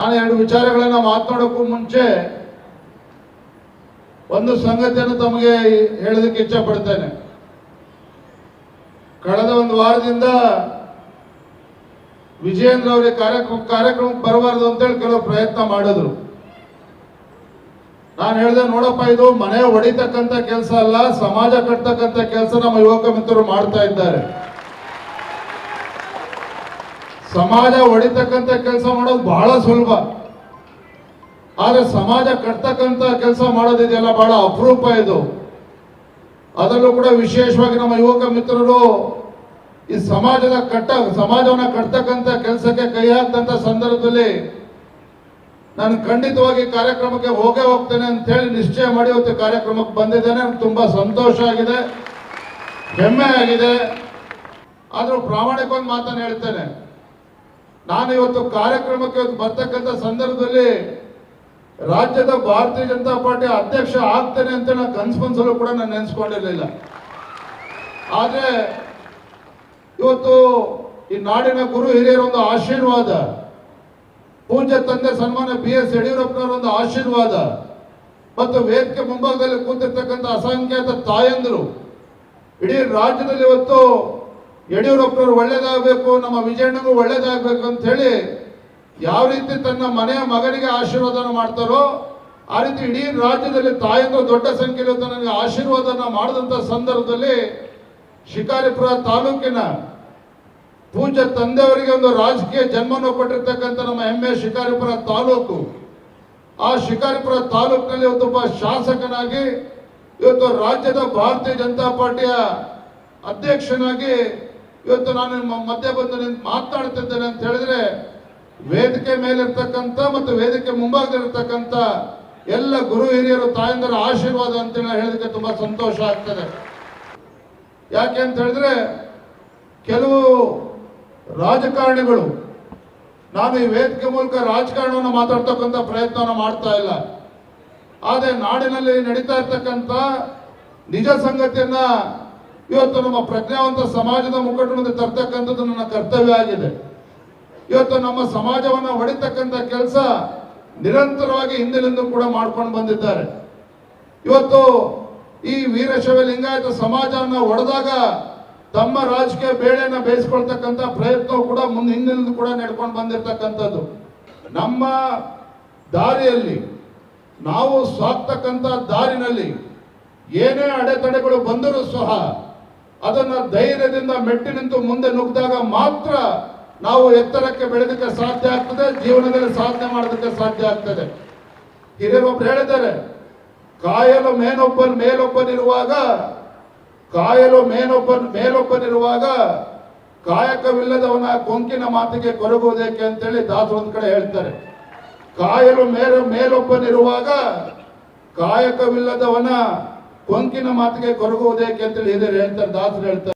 ನಾನು ಎರಡು ವಿಚಾರಗಳನ್ನ ಮಾತನಾಡೋಕ್ಕೂ ಮುಂಚೆ ಒಂದು ಸಂಗತಿಯನ್ನು ತಮಗೆ ಹೇಳೋದಕ್ಕೆ ಇಚ್ಛೆ ಪಡ್ತೇನೆ. ಕಳೆದ ಒಂದು ವಾರದಿಂದ ವಿಜಯೇಂದ್ರ ಅವರಿಗೆ ಕಾರ್ಯಕ್ರಮ ಕಾರ್ಯಕ್ರಮಕ್ಕೆ ಬರಬಾರ್ದು ಅಂತೇಳಿ ಕೆಲವು ಪ್ರಯತ್ನ ಮಾಡಿದ್ರು. ನಾನು ಹೇಳಿದೆ, ನೋಡಪ್ಪ, ಇದು ಮನೆ ಹೊಡಿತಕ್ಕಂಥ ಕೆಲಸ ಅಲ್ಲ, ಸಮಾಜ ಕಟ್ತಕ್ಕಂಥ ಕೆಲಸ ನಮ್ಮ ಯುವಕ ಮಿತ್ರರು ಮಾಡ್ತಾ ಇದ್ದಾರೆ. ಸಮಾಜ ಹೊಡಿತಕ್ಕಂತ ಕೆಲಸ ಮಾಡೋದು ಬಹಳ ಸುಲಭ. ಆದ್ರೆ ಸಮಾಜ ಕಟ್ತಕ್ಕಂತ ಕೆಲಸ ಮಾಡೋದಿದೆಯಲ್ಲ ಬಹಳ ಅಪರೂಪ ಇದು. ಅದರಲ್ಲೂ ಕೂಡ ವಿಶೇಷವಾಗಿ ನಮ್ಮ ಯುವಕ ಮಿತ್ರರು ಈ ಸಮಾಜದ ಕಟ್ಟ, ಸಮಾಜವನ್ನ ಕಟ್ತಕ್ಕಂತ ಕೆಲಸಕ್ಕೆ ಕೈ ಹಾಕ್ತಂತ ಸಂದರ್ಭದಲ್ಲಿ ನಾನು ಖಂಡಿತವಾಗಿ ಕಾರ್ಯಕ್ರಮಕ್ಕೆ ಹೋಗೇ ಹೋಗ್ತೇನೆ ಅಂತ ಹೇಳಿ ನಿಶ್ಚಯ ಮಾಡಿ ಇವತ್ತು ಕಾರ್ಯಕ್ರಮಕ್ಕೆ ಬಂದಿದ್ದೇನೆ. ತುಂಬಾ ಸಂತೋಷ ಆಗಿದೆ. ಹೆಮ್ಮೆ ಆಗಿದೆ. ಆದ್ರೂ ಪ್ರಾಮಾಣಿಕವಾಗಿ ಮಾತನ್ನು ಹೇಳ್ತೇನೆ. ನಾನು ಇವತ್ತು ಕಾರ್ಯಕ್ರಮಕ್ಕೆ ಬರ್ತಕ್ಕಂಥ ಸಂದರ್ಭದಲ್ಲಿ ರಾಜ್ಯದ ಭಾರತೀಯ ಜನತಾ ಪಾರ್ಟಿ ಅಧ್ಯಕ್ಷ ಆಗ್ತೇನೆ ಅಂತ ನಾನು ಕನ್ಸ್ಪನ್ಸಲ್ಲೂ ಕೂಡ ನಾನು ನೆನೆಸ್ಕೊಂಡಿರಲಿಲ್ಲ. ಆದ್ರೆ ಇವತ್ತು ಈ ನಾಡಿನ ಗುರು ಹಿರಿಯರ ಒಂದು ಆಶೀರ್ವಾದ, ಪೂಜ್ಯ ತಂದೆ ಸನ್ಮಾನ ಬಿ ಎಸ್ ಯಡಿಯೂರಪ್ಪನವರ ಒಂದು ಆಶೀರ್ವಾದ ಮತ್ತು ವೇದಿಕೆ ಮುಂಭಾಗದಲ್ಲಿ ಕೂತಿರ್ತಕ್ಕಂಥ ಅಸಂಖ್ಯಾತ ತಾಯಂದರು, ಇಡೀ ರಾಜ್ಯದಲ್ಲಿ ಇವತ್ತು ಯಡಿಯೂರಪ್ಪನವರು ಒಳ್ಳೇದಾಗಬೇಕು, ನಮ್ಮ ವಿಜಯಣ್ಣಗೂ ಒಳ್ಳೇದಾಗಬೇಕು ಅಂತ ಹೇಳಿ ಯಾವ ರೀತಿ ತನ್ನ ಮನೆಯ ಮಗನಿಗೆ ಆಶೀರ್ವಾದನ ಮಾಡ್ತಾರೋ ಆ ರೀತಿ ಇಡೀ ರಾಜ್ಯದಲ್ಲಿ ತಾಯಂದ್ರು ದೊಡ್ಡ ಸಂಖ್ಯೆಯಲ್ಲಿ ತನಗೆ ಆಶೀರ್ವಾದನ ಮಾಡಿದಂಥ ಸಂದರ್ಭದಲ್ಲಿ ಶಿಕಾರಿಪುರ ತಾಲೂಕಿನ ಪೂಜ ತಂದೆಯವರಿಗೆ ಒಂದು ರಾಜಕೀಯ ಜನ್ಮವನ್ನು ಕೊಟ್ಟಿರ್ತಕ್ಕಂಥ ನಮ್ಮ ಹೆಮ್ಮೆ ಶಿಕಾರಿಪುರ ತಾಲೂಕು. ಆ ಶಿಕಾರಿಪುರ ತಾಲೂಕಿನಲ್ಲಿ ಒಬ್ಬ ಶಾಸಕನಾಗಿ ಇವತ್ತು ರಾಜ್ಯದ ಭಾರತೀಯ ಜನತಾ ಪಾರ್ಟಿಯ ಅಧ್ಯಕ್ಷನಾಗಿ ಇವತ್ತು ನಾನು ನಿಮ್ಮ ಮಧ್ಯೆ ಬಂದು ಮಾತನಾಡ್ತಿದ್ದೇನೆ ಅಂತ ಹೇಳಿದ್ರೆ, ವೇದಿಕೆ ಮೇಲಿರ್ತಕ್ಕಂಥ ಮತ್ತು ವೇದಿಕೆ ಮುಂಭಾಗದಲ್ಲಿರ್ತಕ್ಕಂಥ ಎಲ್ಲ ಗುರು ಹಿರಿಯರು ತಾಯಂದರ ಆಶೀರ್ವಾದ ಹೇಳಿದಕ್ಕೆ ಹೇಳೋದಕ್ಕೆ ತುಂಬಾ ಸಂತೋಷ ಆಗ್ತದೆ. ಯಾಕೆ ಅಂತ ಹೇಳಿದ್ರೆ, ಕೆಲವು ರಾಜಕಾರಣಿಗಳು, ನಾನು ಈ ವೇದಿಕೆ ಮೂಲಕ ರಾಜಕಾರಣವನ್ನು ಮಾತಾಡ್ತಕ್ಕಂಥ ಪ್ರಯತ್ನವನ್ನು ಮಾಡ್ತಾ ಇಲ್ಲ. ಆದರೆ ನಾಡಿನಲ್ಲಿ ನಡೀತಾ ಇರ್ತಕ್ಕಂಥ ನಿಜ ಸಂಗತಿಯನ್ನ ಇವತ್ತು ನಮ್ಮ ಪ್ರಜ್ಞಾವಂತ ಸಮಾಜದ ಮುಖಂಡರ ಮುಂದೆ ತರ್ತಕ್ಕಂಥದ್ದು ನನ್ನ ಕರ್ತವ್ಯ ಆಗಿದೆ. ಇವತ್ತು ನಮ್ಮ ಸಮಾಜವನ್ನ ಹೊಡಿತಕ್ಕಂಥ ಕೆಲಸ ನಿರಂತರವಾಗಿ ಹಿಂದಿನಿಂದ ಕೂಡ ಮಾಡ್ಕೊಂಡು ಬಂದಿದ್ದಾರೆ. ಇವತ್ತು ಈ ವೀರಶೈವ ಲಿಂಗಾಯತ ಸಮಾಜವನ್ನು ಒಡೆದಾಗ ತಮ್ಮ ರಾಜಕೀಯ ಬೇಳೆಯನ್ನು ಬೇಯಿಸ್ಕೊಳ್ತಕ್ಕಂಥ ಪ್ರಯತ್ನ ಕೂಡ ಮುಂದೆ ಹಿಂದಿನಿಂದ ಕೂಡ ನಡ್ಕೊಂಡು ಬಂದಿರತಕ್ಕಂಥದ್ದು. ನಮ್ಮ ದಾರಿಯಲ್ಲಿ ನಾವು ಸಾಕ್ತಕ್ಕಂಥ ದಾರಿನಲ್ಲಿ ಏನೇ ಅಡೆತಡೆಗಳು ಬಂದರೂ ಸಹ ಅದನ್ನ ಧೈರ್ಯದಿಂದ ಮೆಟ್ಟಿ ನಿಂತು ಮುಂದೆ ನುಗ್ಗಿದಾಗ ಮಾತ್ರ ನಾವು ಎತ್ತರಕ್ಕೆ ಬೆಳೆದಕ್ಕೆ ಸಾಧ್ಯ ಆಗ್ತದೆ, ಜೀವನದಲ್ಲಿ ಸಾಧನೆ ಮಾಡೋದಕ್ಕೆ ಸಾಧ್ಯ ಆಗ್ತದೆ. ಹಿರಿಯರೊಬ್ರು ಹೇಳಿದ್ದಾರೆ, ಕಾಯಲು ಮೇನೊಬ್ಬನ್ ಮೇಲೊಬ್ಬನಿರುವಾಗ ಕಾಯಲು ಮೇನೊಬ್ಬನ್ ಮೇಲೊಬ್ಬನಿರುವಾಗ ಕಾಯಕವಿಲ್ಲದವನ ಕೊಂಕಿನ ಮಾತಿಗೆ ಕೊರಗುವುದೇಕೆ ಅಂತೇಳಿ ದಾಸರು ಒಂದ್ ಕಡೆ ಹೇಳ್ತಾರೆ. ಕಾಯಲು ಮೇಲ ಮೇಲೊಬ್ಬನಿರುವಾಗ ಕಾಯಕವಿಲ್ಲದವನ ಕೊಂಕಿನ ಮಾತಿಗೆ ಕೊರಗುವುದೇಕೆ ಅಂತೇಳಿ ಹಿರಿಯರು ಹೇಳ್ತಾರೆ ದಾಸರು ಹೇಳ್ತಾರೆ.